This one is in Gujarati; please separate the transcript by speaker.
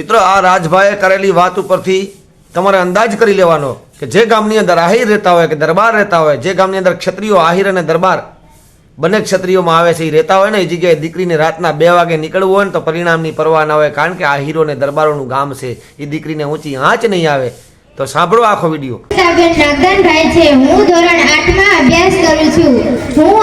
Speaker 1: મિત્રો, આ રાજભાઈએ કરેલી વાત ઉપરથી તમારે અંદાજ કરી લેવાનો કે જે ગામની અંદર આહિર રહેતા હોય કે દરબાર રહેતા હોય, જે ગામની અંદર ક્ષત્રિયો આહિર અને દરબાર બંને ક્ષત્રિયોમાં આવે છે, એ રહેતા હોય ને, એ જગ્યાએ દીકરીને રાતના બે વાગે નીકળવું હોય ને તો પરિણામની પરવા ના હોય, કારણ કે આહિરો અને દરબારોનું ગામ છે, એ દીકરીને ઊંચી આંચ નહીં આવે. તો સાંભળો આખો વીડિયો.
Speaker 2: નાગદાનભાઈ છે, હું ધોરણ આઠમાં અભ્યાસ કરું છું. હું